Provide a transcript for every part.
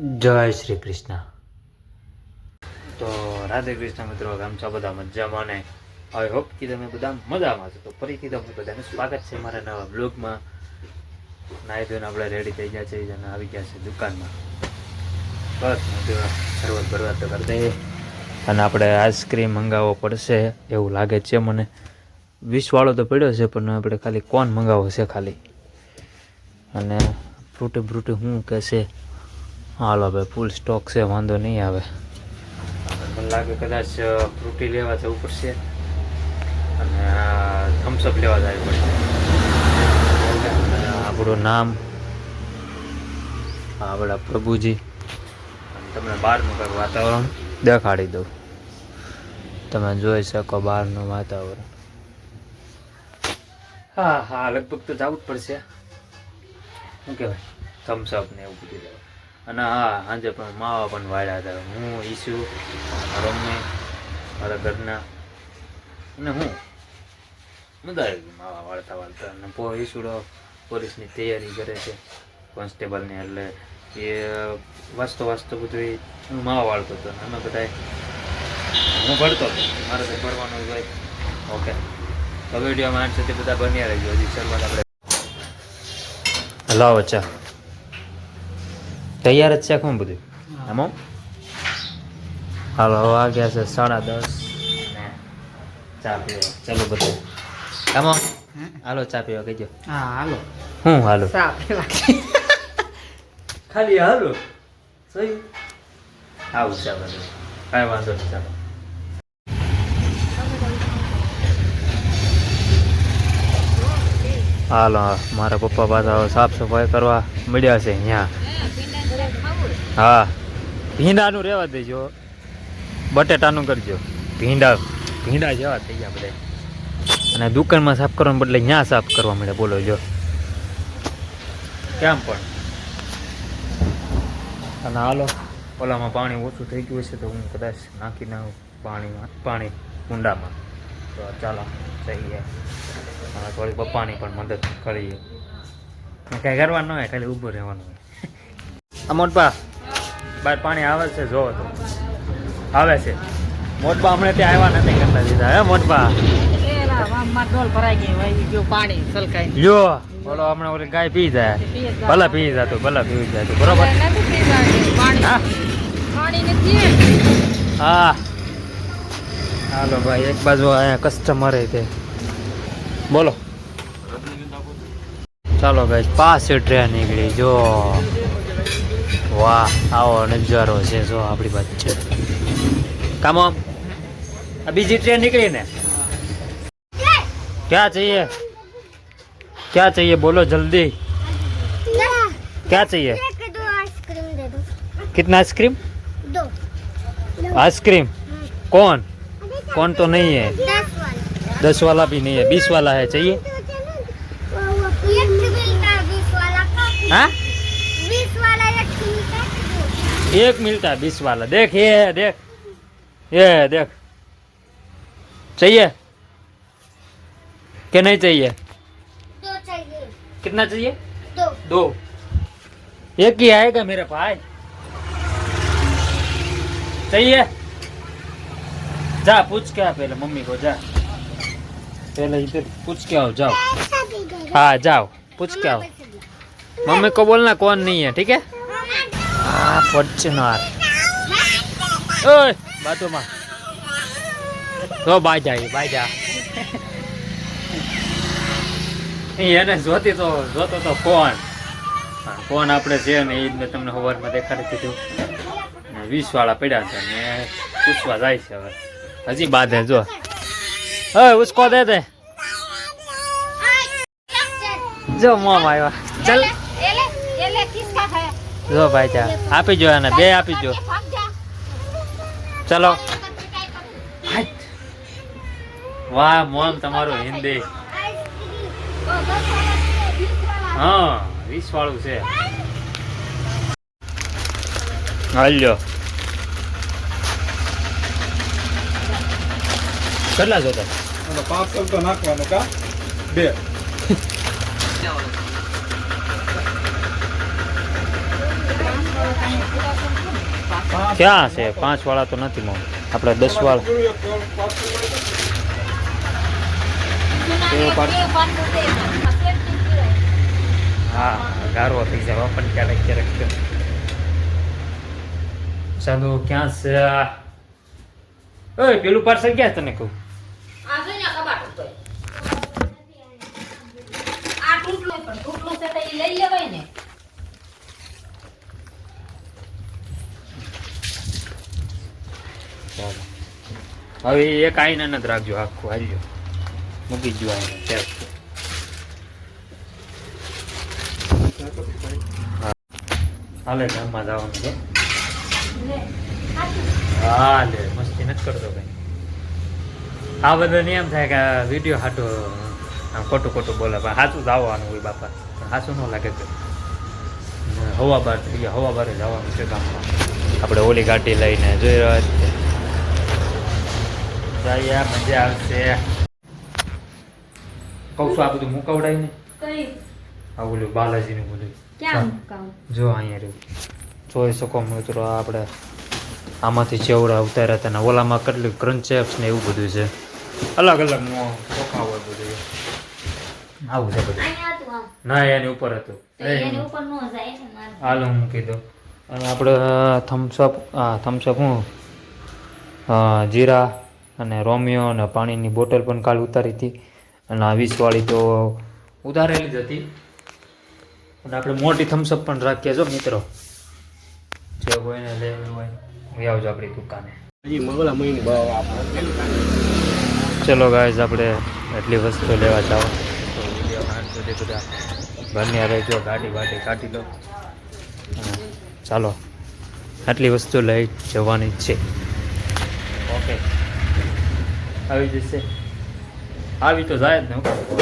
જય શ્રી કૃષ્ણ. તો રાધે કૃષ્ણ મિત્રો, કેમ છો? બધા મજામાં ને? આઈ હોપ કે તમે બધા મજામાં છો. તો ફરીથી તમને બધાનું સ્વાગત છે મારા નવા બ્લોગમાં નાહી ધોઈને આપણે રેડી થઈ ગયા છે અને આવી ગયા છે દુકાનમાં. બસ શરૂઆત બરબાદ તો કરી દઈએ. અને આપણે આઈસ્ક્રીમ મંગાવવો પડશે એવું લાગે છે મને. વીસવાળો તો પડ્યો છે, પણ આપણે ખાલી કોન મંગાવવો છે ખાલી? અને ફ્રૂટી બ્રૂટી શું કહેશે હાલો ભાઈ ફૂલ સ્ટોક છે વાંધો નહીં આવે. મને લાગે કદાચ ફ્રૂટી લેવા જવું પડશે અને થમ્સઅપ લેવા જવું પડશે. આપણું નામ આપણા પ્રભુજી. તમને બહારનું કંઈક વાતાવરણ દેખાડી દઉં. તમે જોઈ શકો બહારનું વાતાવરણ. હા હા લગભગ તો જવું જ પડશે. શું કહેવાય? થમ્સઅપ ને એવું બધું લેવા અને હા સાંજે પણ માવા પણ વાળ્યા હતા. હું ઈસુ મારા મમ્મી મારા ઘરના. અને હું? આવી માવા વાળતા વાળતા. અને પો ઈસુડો પોલીસની તૈયારી કરે છે, કોન્સ્ટેબલની. એટલે એ વાંચતો વાંચતો બધું હું માવા વાળતો હતો. અમે બધા હું ભણતો હતો. મારે તો ભણવાનું હોય. ઓકે તો વિડીયોમાં આઠ સુધી બધા બન્યા રહેજો. હજી શરૂઆત આપણે હલો ચા. તૈયાર જ છે શું બધું? એમાં હાલો હવે વાગ્યા છે સાડા દસ. ચા પીવા. ચાલો બધું. એમાં હાલો ચા પીવા કહેજો. હા હાલો. હું હાલો? ખાલી હાલો? સહી? આવું ચા બધું. કાંઈ વાંધો નહીં ચાલો. હાલો મારા પપ્પા પાછા સાફ સફાઈ કરવા મળ્યા છે અહીંયા. હા. ભીંડાનું રહેવા દેજો. બટેટાનું કરજો. ભીંડા ભીંડા જેવા થઈ ગયા બધા. અને દુકાનમાં સાફ કરવાને બદલે ત્યાં સાફ કરવા મળે, બોલો જો. કેમ પણ? અને હાલો, ઓલામાં પાણી ઓછું થઈ ગયું છે તો હું કદાચ નાખી નાખું પાણીમાં, પાણી કુંડામાં. તો ચાલો, જઈએ. અને થોડી પપ્પાની પણ મદદ કરીએ. કાંઈ કરવાનું હોય, ખાલી ઊભું રહેવાનું હોય. આ બહાર પાણી આવે છે જો તો. આવે છે. મોટપા હમણાં ત્યાં આવ્યા નથી કરતા દીધા હે સલકાઈ લ્યો. બોલો હમણાં ઓલી ગાય પી જાય. ભલે પી જતું ભલે પી જતું બરોબર? હા. હાલો ભાઈ એક બાજુ અહીંયા કસ્ટમર તે. બોલો. ચાલો ભાઈ પાસે ટ્રેન નીકળી જો. વાહ આવો નજારો છે જો આપણી બાજુ છે કામો આ બીજી ટ્રેન નીકળી ને ક્યાં चाहिए क्या चाहिए बोलो जल्दी क्या चाहिए दो आइसक्रीम दे दो कितना आइसक्रीम दो आइसक्रीम कौन कौन तो नहीं है दस वाला दस वाला भी नहीं है बीस वाला है चाहिए एक मिलता है एक मिलता है बीस वाला। देख ये है देख। ये है देख। चाहिए? कि नहीं चाहिए? दो चाहिए। कितना चाहिए? दो। दो। एक ही आएगा मेरे भाई। चाहिए? जा पूछ के आ पहले मम्मी को जा। पहले इधर पूछ के आओ जाओ। हाँ जाओ पूछ के आओ मम्मी को बोलना कौन नहीं है ठीक है? આ ફોર્ચ્યુનર. ઓય બાજુમાં. તો બાજા એ બાજા એને જોતી તો જોતો તો ફોન ફોન આપણે છે ને એ જ મેં તમને સવારમાં દેખાડી દીધું. વીસ વાળા પડ્યા છે ને પૂછવા જાય છે હવે. હજી બાધે જો. હવે ઉસકો દે દે. જો મોમ આવ્યા. ચાલ. એલે એલે કિસકા ખાયા જો ભાઈ ચા આપી જો એને બે આપી જો. ચલો. વાહ મોમ તમારું હિન્દી. હા વીસ વાળું છે. હાલ્યો. કેટલા જોતા? પાંચ તો નાખવાનું કા? બે. ક્યાં છે? પાંચ વાળા તો નથી મો. આપણે દસ વાળા હા ગારો થઈ જાય. પણ ક્યારેક ક્યારેક ચાલો ક્યાં છે ઓય પેલું પાર્સલ ક્યાં તને કહું? ચાલો હવે એક આઈને જ રાખજો આખું, હાલજો. મૂકી જ આઈને હાલે, ગામમાં જવાનું છે. હાલે, મસ્તી નથી કરતો કઈ આ બધા એમ થાય કે વીડિયો હાટો, આમ ખોટું ખોટું બોલે, પણ સાચું જવાનું હોય બાપા. પણ સાચું ન લાગે કે હવા બાર થઈ ગયા હવા બારે જવાનું છે ગામમાં. આપણે ઓલી ગાડી લઈને જોઈ રહ્યા છીએ. જઈએ મજા આવશે. કહું છું આ બધું મુકાવડાય ને આ ઓલું બાલાજીનું બધું. જો. અહીંયા રહ્યું. જોઈ શકો મિત્રો આ આપણે આમાંથી ચેવડા ઉતાર્યા હતા ને ઓલામાં કેટલું ક્રંચેપ્સ ને એવું બધું છે. અલગ અલગ ચોખા હોય બધું. આવું છે બધું. ના એની ઉપર હતું. હાલ હું મૂકી દઉં. અને આપણે થમ્સઅપ હા થમ્સઅપ હું? જીરા અને રોમિયો અને પાણીની બોટલ પણ કાલ ઉતારી હતી. અને આ વીસવાળી તો ઉતારેલી જ હતી. અને આપણે મોટી થમ્સઅપ પણ રાખીએ છો મિત્રો. જે કોઈને લેવું હોય લઈ આવજો આપણી દુકાને. ચલો ગાઈઝ આપણે એટલી વસ્તુ લેવા જાઓ. તો વિડીયોમાં આજ સુધી બધા બન્યા રહેજો ગાડી વાડી કાઢી લો. ચાલો આટલી વસ્તુ લઈ જવાની જ છે. ઓકે. આવી જશે. આવી તો જાય જ ને હું. કામ કરું?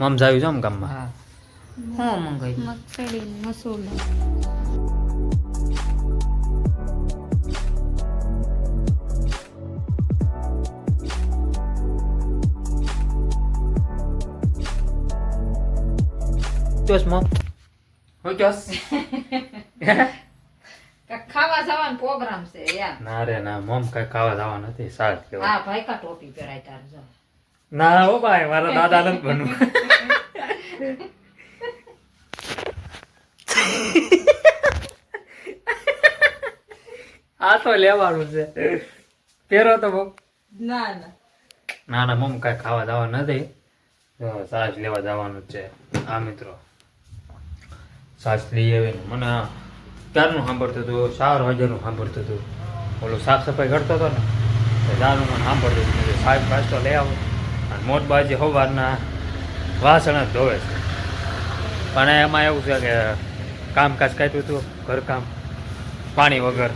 આમ જાવી છો આમ ગામમાં? હા. હું મંગાઈ મગફળી મસૂર. ચોસ મમ હું ચોસ ખાવા જવાનો પ્રોગ્રામ છે યાર ના રે ના મમ કઈ ખાવા જવા નથી સાત કે હા ભાઈ કા ટોપી પહેરાય તાર જો. ના ઓ ભાઈ મારા દાદા નથી બનવું. આ તો લેવાનું છે. પહેરો તો મમ. ના ના. ના ના મમ કઈ ખાવા જવા નથી. સાસ લેવા જવાનું છે. આ મિત્રો. સાસ લઈ આવીને મને ક્યારનું સાંભળતું હતો, ચાર વાગ્યાનું સાંભળતું હતો. ઓલું સાફ સફાઈ કરતો હતો ને, તો ત્યારનું મને સાંભળતું હતું. સાહેબ કીધું તો લઈ આવો. અને મોટબાજી સવારના વાસણ જ ધોવે છે. પણ એમાં એવું છે કે કામકાજ કાપ્યું હતું, ઘરકામ, પાણી વગર.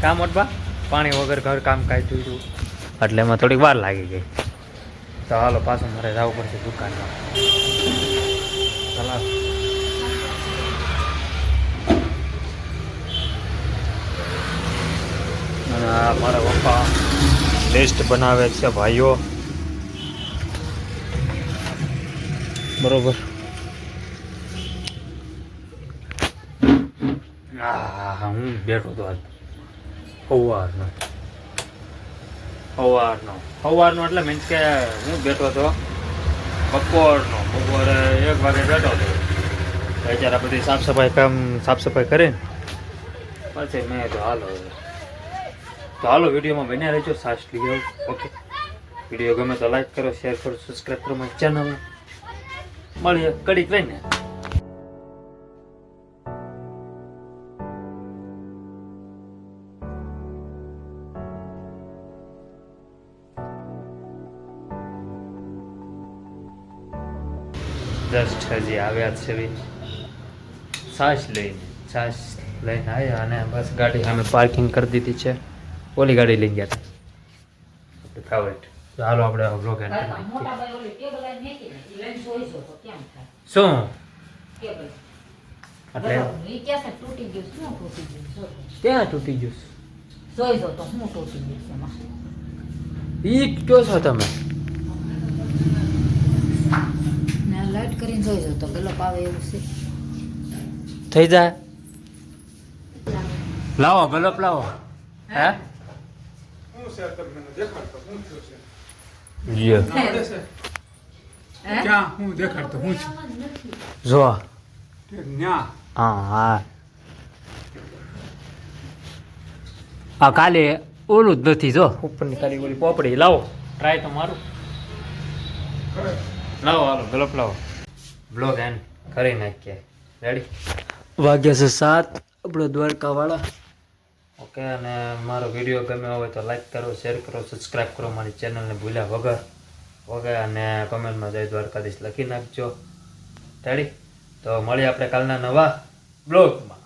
કામ મોટબા? પાણી વગર ઘર કામ કાઢ્યું હતું. એટલે એમાં થોડીક વાર લાગી ગઈ. તો હાલો, પાછું મારે જવું પડશે દુકાનમાં. ચાલો અને મારા પપ્પા લિસ્ટ બનાવે છે, ભાઈઓ. બરોબર. હું બેઠો તો આજ સવારનો સવારનો સવારનો એટલે મીન્સ કે હું બેઠો હતો બપોરનો. બપોરે એક વાગે બેઠો હતો અત્યારે બધી સાફ સફાઈ કામ સાફ સફાઈ કરીને. પછી મેં તો હાલો. તો હાલો, વિડીયોમાં બન્યા રહેજો. સાસ આવો ઓકે વીડિયો ગમે તો લાઈક કરો શેર કરો સબસ્ક્રાઈબ કરો મારી ચેનલ મળીએ કડીક લઈને જસ્ટ હજી આવ્યા છે સાસ લઈને સાસ લઈને આવ્યા અને બસ ગાડી સામે પાર્કિંગ કરી દીધી છે. ઓલી ગાડી લઈ ગયા હતા. ફેવરેટ ચાલો આપણે બ્લોગ એન્ડ લઈને લઈને શું? એટલે. ક્યાં તૂટી ગયું. ઈ કયો છો તમે? ને લાઈટ કરીને જોઈ જો તો ગલપ આવે એવું છે. થઈ જાય? લાવો ગલપ લાવો. હે? શું છે તમે દેખાડતો શું થયું છે લ્યો ના પડે છે ક્યાં હું દેખાડતો હું છું જો ન્યા હા હા આ કાલે ઓલું જ નથી જો ઉપરની ખાલી ઓલી પોપડી લાવો ટ્રાય તો મારું લાવો હાલો ગલપ લાવો બ્લોગ એન કરી નાખીએ રેડી વાગ્યા છે સાત આપણો દ્વારકાવાળા ઓકે, અને મારો વીડિયો ગમ્યો હોય તો લાઈક કરો શેર કરો સબસ્ક્રાઈબ કરો મારી ચેનલને ભૂલ્યા વગર. વગર અને કમેન્ટમાં જય દ્વારકાધીશ લખી નાખજો. રેડી તો મળીએ આપણે કાલના નવા બ્લોગમાં